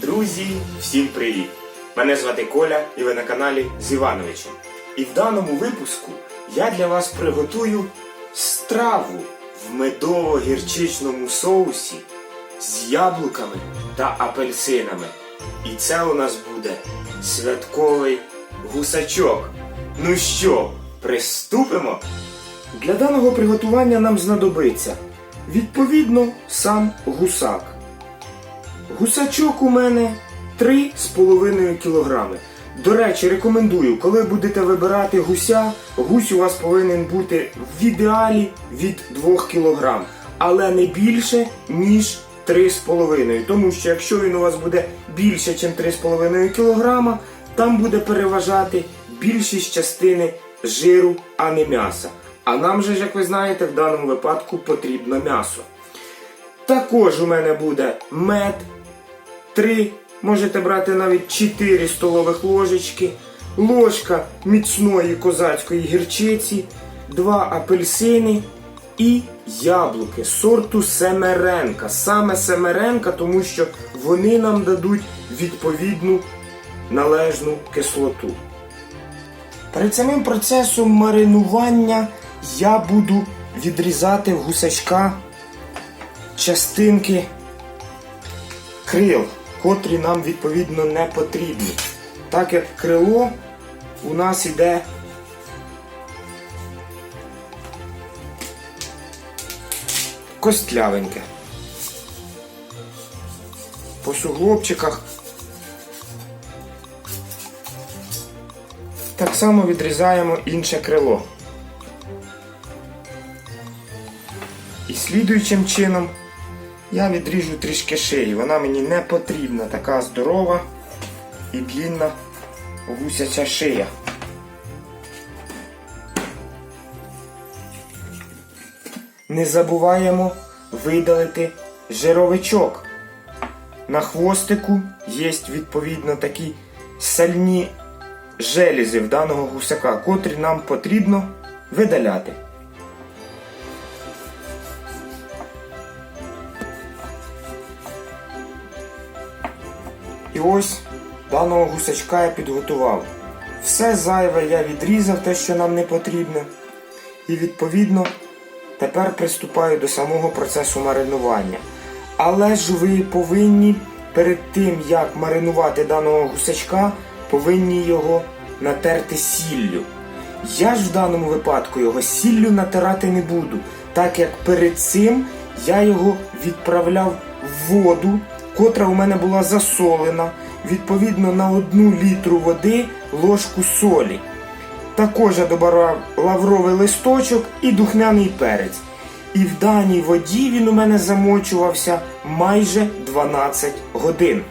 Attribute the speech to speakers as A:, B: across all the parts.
A: Друзі, всім привіт! Мене звати Коля і ви на каналі з Івановичем. І в даному випуску я для вас приготую страву в медово-гірчичному соусі з яблуками та апельсинами. І це у нас буде святковий гусачок. Ну що, приступимо? Для даного приготування нам знадобиться відповідно сам гусак. Гусачок у мене 3,5 кг. До речі, рекомендую, коли будете вибирати гуся, гусь у вас повинен бути в ідеалі від 2 кг, але не більше, ніж 3,5 Тому що якщо він у вас буде більше, ніж 3,5 кг, там буде переважати більшість частини жиру, а не м'яса. А нам же, як ви знаєте, в даному випадку потрібно м'ясо. Також у мене буде мед 3, можете брати навіть 4 столових ложечки, ложка міцної козацької гірчиці, 2 апельсини і яблуки сорту Семеренка. Саме Семеренка, тому що вони нам дадуть відповідну належну кислоту. Перед самим процесом маринування я буду відрізати в гусачка частинки крил, котрі нам відповідно не потрібні. Так як крило у нас іде костлявеньке. По суглобчиках так само відрізаємо інше крило. І слідуючим чином я відріжу трішки шиї. Вона мені не потрібна, така здорова і длінна гусяча шия. Не забуваємо видалити жировичок. На хвостику є відповідно такі сальні желізи в даного гусака, котрі нам потрібно видаляти. І ось даного гусачка я підготував. Все зайве я відрізав, те, що нам не потрібно. І відповідно тепер приступаю до самого процесу маринування. Але ж ви повинні перед тим, як маринувати даного гусачка, повинні його натерти сіллю. Я ж в даному випадку його сіллю натирати не буду, так як перед цим я його відправляв в воду, котра у мене була засолена, відповідно на одну літру води ложку солі. Також я добавив лавровий листочок і духмяний перець. І в даній воді він у мене замочувався майже 12 годин.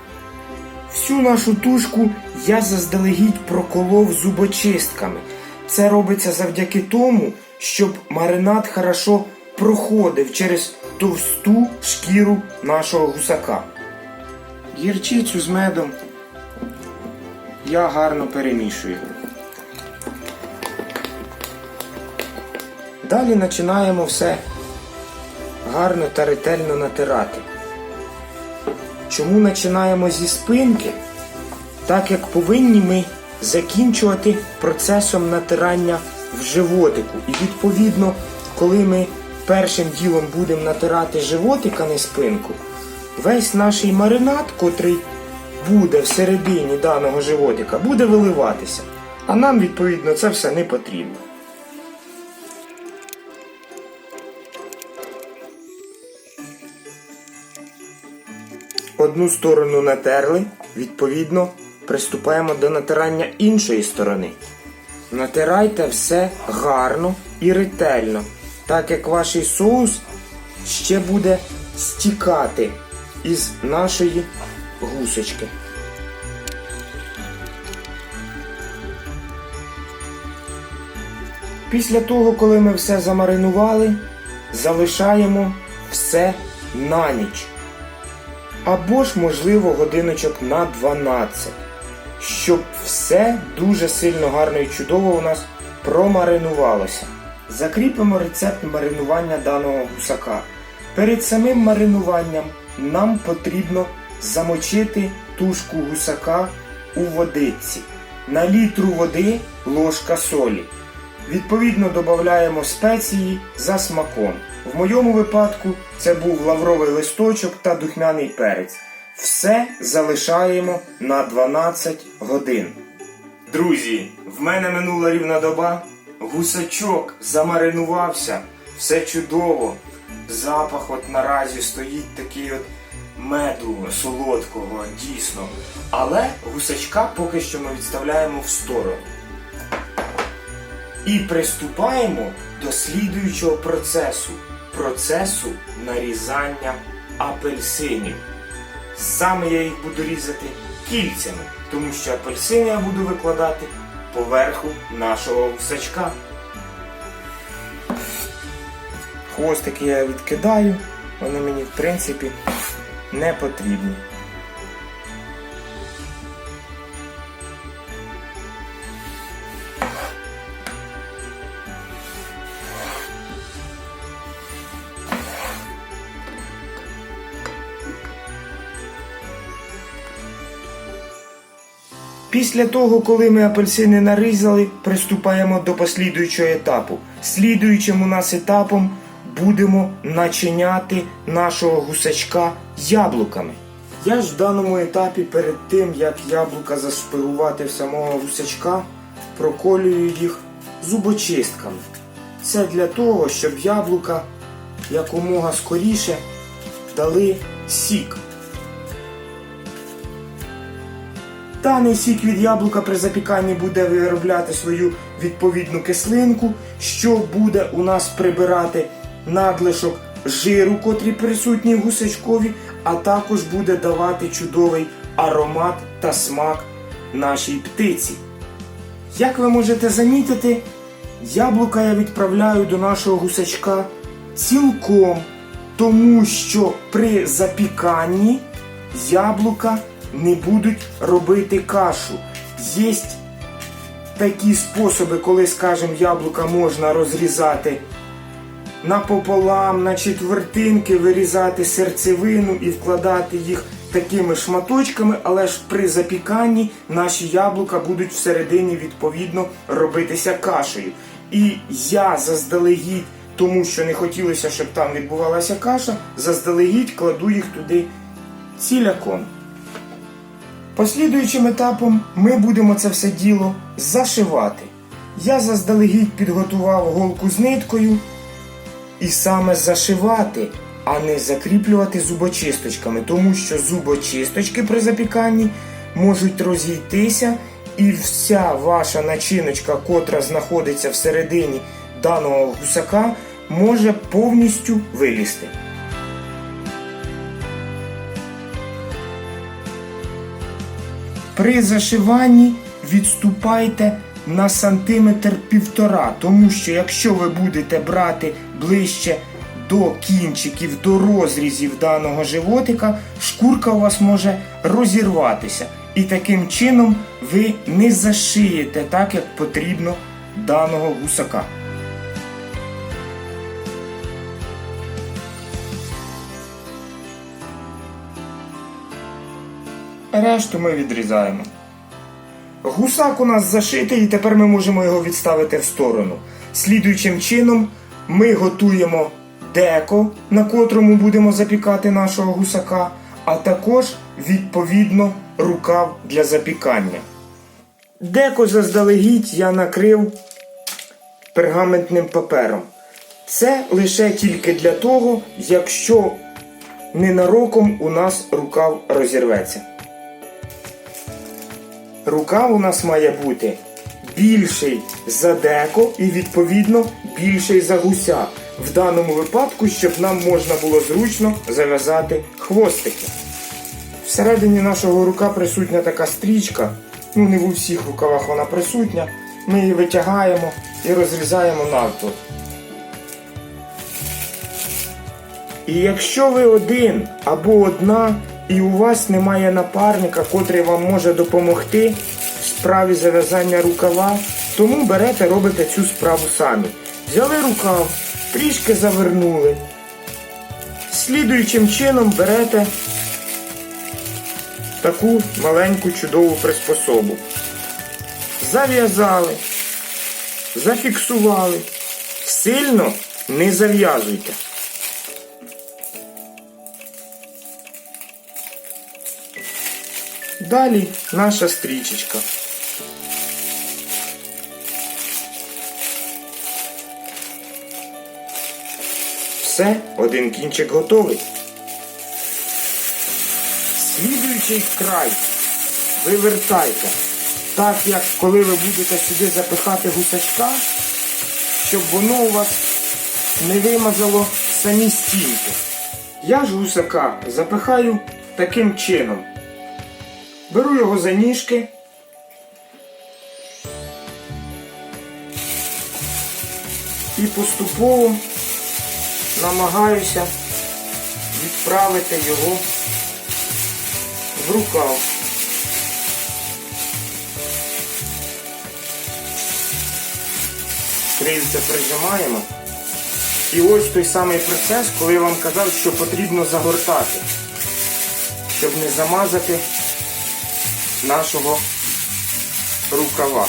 A: Всю нашу тушку я заздалегідь проколов зубочистками. Це робиться завдяки тому, щоб маринад хорошо проходив через товсту шкіру нашого гусака. Гірчицю з медом я гарно перемішую. Далі починаємо все гарно та ретельно натирати. Чому починаємо зі спинки? Так як повинні ми закінчувати процесом натирання в животику. І відповідно, коли ми першим ділом будемо натирати животик, а не спинку, весь наш маринад, котрий буде всередині даного животика, буде виливатися. А нам, відповідно, це все не потрібно. Одну сторону натерли, відповідно, приступаємо до натирання іншої сторони. Натирайте все гарно і ретельно, так як ваш соус ще буде стікати із нашої гусочки. Після того, коли ми все замаринували, залишаємо все на ніч або ж, можливо, годиночок на 12, щоб все дуже сильно гарно і чудово у нас промаринувалося. Закріпимо рецепт маринування даного гусака. Перед самим маринуванням нам потрібно замочити тушку гусака у водиці. На літру води ложка солі. Відповідно додаємо спеції за смаком. В моєму випадку це був лавровий листочок та духмяний перець. Все залишаємо на 12 годин. Друзі, в мене минула рівна доба. Гусачок замаринувався, все чудово. Запах от наразі стоїть такий от меду солодкого, дійсно. Але гусачка поки що ми відставляємо в сторону. І приступаємо до слідуючого процесу процесу нарізання апельсинів. Саме я їх буду різати кільцями, тому що апельсини я буду викладати поверху нашого гусачка. Хвостики я відкидаю, вони мені в принципі не потрібні. Після того, коли ми апельсини нарізали, приступаємо до послідуючого етапу. Слідуючим у нас етапом будемо начиняти нашого гусачка яблуками. Я ж в даному етапі перед тим, як яблука зашпигувати в самого гусачка, проколюю їх зубочистками. Це для того, щоб яблука якомога скоріше дали сік. Даний сік від яблука при запіканні буде виробляти свою відповідну кислинку, що буде у нас прибирати надлишок жиру, котрий присутній в гусачкові, а також буде давати чудовий аромат та смак нашій птиці. Як ви можете замітити, яблука я відправляю до нашого гусачка цілком, тому що при запіканні яблука не будуть робити кашу. Є такі способи, коли, скажімо, яблука можна розрізати напополам, на четвертинки, вирізати серцевину і вкладати їх такими шматочками, але ж при запіканні наші яблука будуть всередині відповідно робитися кашею. І я заздалегідь, тому що не хотілося, щоб там відбувалася каша, заздалегідь кладу їх туди ціляком. Послідуючим етапом ми будемо це все діло зашивати. Я заздалегідь підготував голку з ниткою і саме зашивати, а не закріплювати зубочисточками, тому що зубочисточки при запіканні можуть розійтися, і вся ваша начиночка, котра знаходиться всередині даного гусака, може повністю вилізти. При зашиванні відступайте на сантиметр півтора, тому що якщо ви будете брати ближче до кінчиків, до розрізів даного животика, шкурка у вас може розірватися. І таким чином ви не зашиєте так, як потрібно даного гусака. Решту ми відрізаємо. Гусак у нас зашитий, і тепер ми можемо його відставити в сторону. Слідуючим чином ми готуємо деко, на котрому будемо запікати нашого гусака, а також відповідно рукав для запікання. Деко заздалегідь я накрив пергаментним папером. Це лише тільки для того, якщо ненароком у нас рукав розірветься. Рукав у нас має бути більший за деко і відповідно більший за гуся. В даному випадку, щоб нам можна було зручно зав'язати хвостики. Всередині нашого рука присутня така стрічка. Ну не в усіх рукавах вона присутня. Ми її витягаємо і розрізаємо навпіл. І якщо ви один або одна, і у вас немає напарника, котрий вам може допомогти справі зав'язання рукава, тому берете, робите цю справу самі. Взяли рукав, трішки завернули. Слідуючим чином берете таку маленьку чудову приспособу. Зав'язали, зафіксували. Сильно не зав'язуйте. Далі наша стрічечка. Все, один кінчик готовий. Слідуючий край вивертайте. Так як коли ви будете сюди запихати гусачка, щоб воно у вас не вимазало самі стінки. Я ж гусака запихаю таким чином. Беру його за ніжки. І поступово намагаюся відправити його в рукав. Крильця прижимаємо. І ось той самий процес, коли я вам казав, що потрібно загортати, щоб не замазати нашого рукава.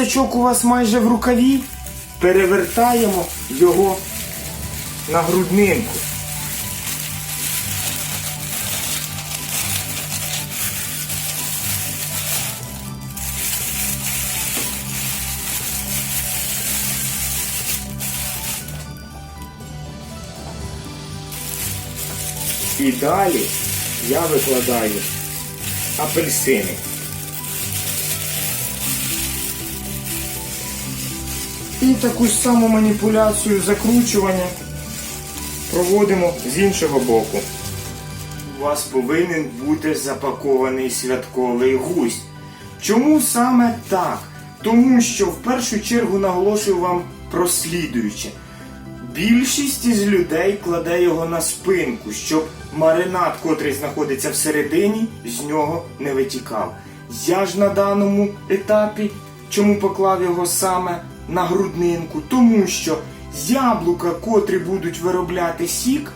A: Коли у вас майже в рукаві, перевертаємо його на груднинку. І далі я викладаю апельсини. І таку ж саму маніпуляцію закручування проводимо з іншого боку. У вас повинен бути запакований святковий гусь. Чому саме так? Тому що в першу чергу наголошую вам про слідуюче. Більшість із людей кладе його на спинку, щоб маринад, котрий знаходиться всередині, з нього не витікав. Я ж на даному етапі чому поклав його саме на груднинку? Тому що яблука, котрі будуть виробляти сік,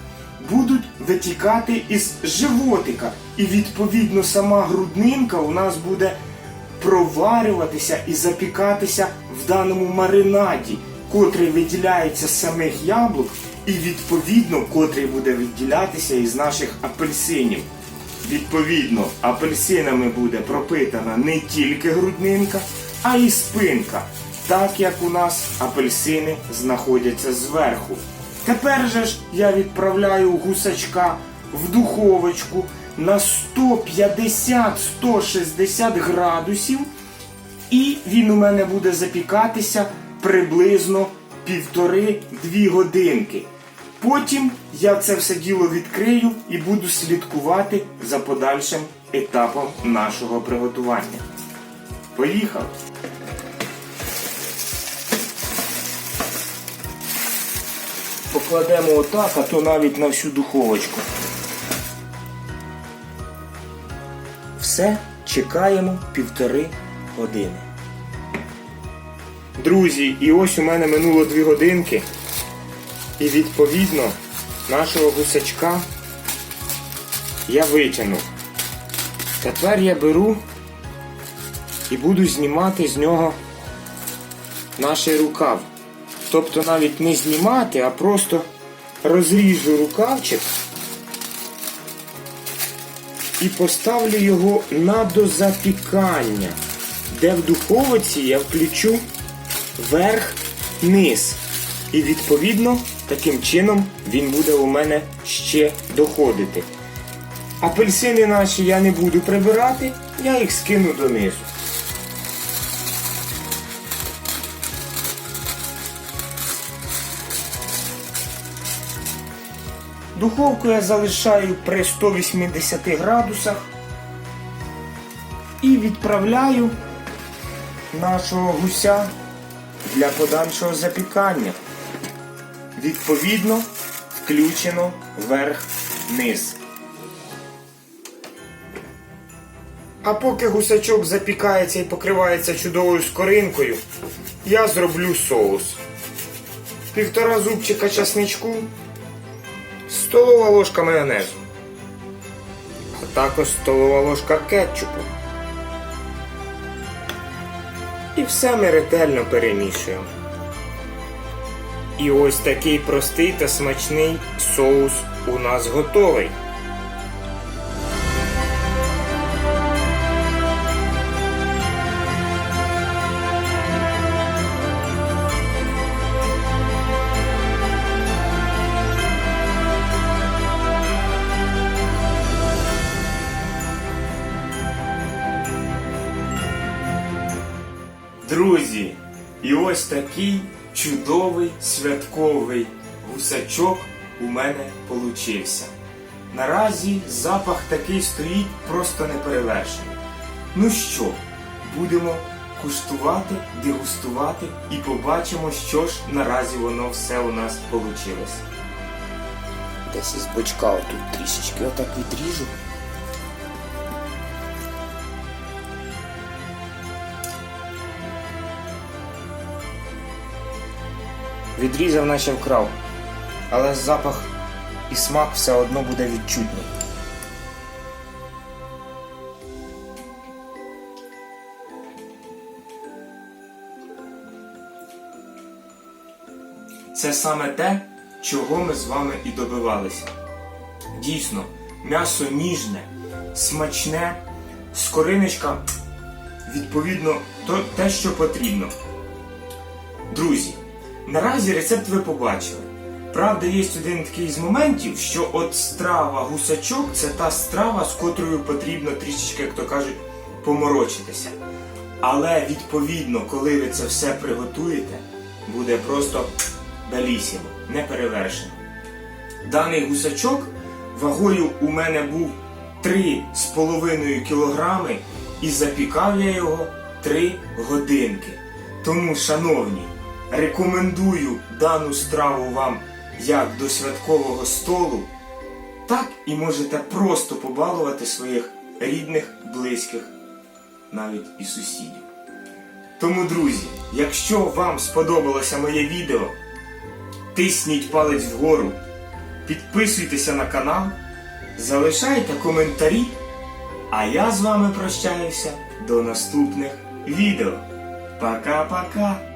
A: будуть витікати із животика. І відповідно сама груднинка у нас буде проварюватися і запікатися в даному маринаді, котрий виділяється з самих яблук, і відповідно котрий буде виділятися із наших апельсинів. Відповідно, апельсинами буде пропитана не тільки груднинка, а й спинка, так як у нас апельсини знаходяться зверху. Тепер же ж я відправляю гусачка в духовочку на 150-160 градусів, і він у мене буде запікатися приблизно півтори-дві годинки. Потім я це все діло відкрию і буду слідкувати за подальшим етапом нашого приготування. Поїхали! Покладемо отак, а то навіть на всю духовочку. Все, чекаємо півтори години. Друзі, і ось у мене минуло дві годинки. І відповідно нашого гусачка я витягнув. Тепер я беру і буду знімати з нього наш рукав. Тобто навіть не знімати, а просто розріжу рукавчик і поставлю його на дозапікання, де в духовиці я включу верх-низ. І відповідно таким чином він буде у мене ще доходити. Апельсини наші я не буду прибирати, я їх скину донизу. Духовку я залишаю при 180 градусах і відправляю нашого гуся для подальшого запікання. Відповідно, включено вверх-вниз. А поки гусачок запікається і покривається чудовою скоринкою, я зроблю соус. Півтора зубчика часничку, столова ложка майонезу, а також столова ложка кетчупу. І все ми ретельно перемішуємо. І ось такий простий та смачний соус у нас готовий. Друзі, і ось такий чудовий святковий гусачок у мене получився. Наразі запах такий стоїть просто неперевершений. Ну що, будемо куштувати, дегустувати і побачимо, що ж наразі воно все у нас вийшло. Десь із бочка отут трішечки отак відріжу. Відрізав, наче вкрав, але запах і смак все одно буде відчутний. Це саме те, чого ми з вами і добивалися. Дійсно, м'ясо ніжне, смачне, скориночка, відповідно, то те, що потрібно. Друзі, наразі рецепт ви побачили. Правда, є один такий з моментів, що от страва гусачок це та страва, з котрою потрібно трішечки, як то кажуть, поморочитися. Але відповідно, коли ви це все приготуєте, буде просто белісімо, неперевершено. Даний гусачок вагою у мене був 3,5 кілограми і запікав я його 3 годинки. Тому, шановні, рекомендую дану страву вам як до святкового столу, так і можете просто побалувати своїх рідних, близьких, навіть і сусідів. Тому, друзі, якщо вам сподобалося моє відео, тисніть палець вгору, підписуйтеся на канал, залишайте коментарі, а я з вами прощаюся до наступних відео. Пока-пока!